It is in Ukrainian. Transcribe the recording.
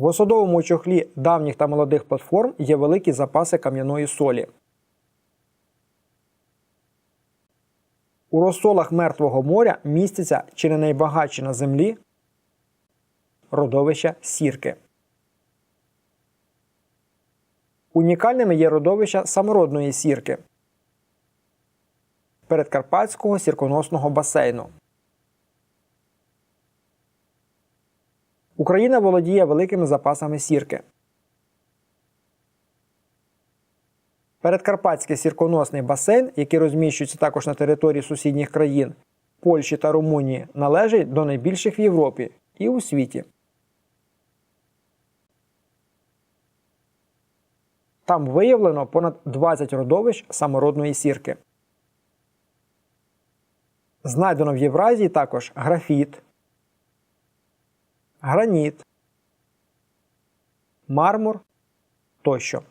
В осадовому чохлі давніх та молодих платформ є великі запаси кам'яної солі. У розсолах Мертвого моря містяться чи не найбагатші на землі родовища сірки. Унікальними є родовища самородної сірки передкарпатського сірконосного басейну. Україна володіє великими запасами сірки. Передкарпатський сірконосний басейн, який розміщується також на території сусідніх країн Польщі та Румунії, належить до найбільших в Європі і у світі. Там виявлено понад 20 родовищ самородної сірки. Знайдено в Євразії також графіт, граніт, мармур тощо.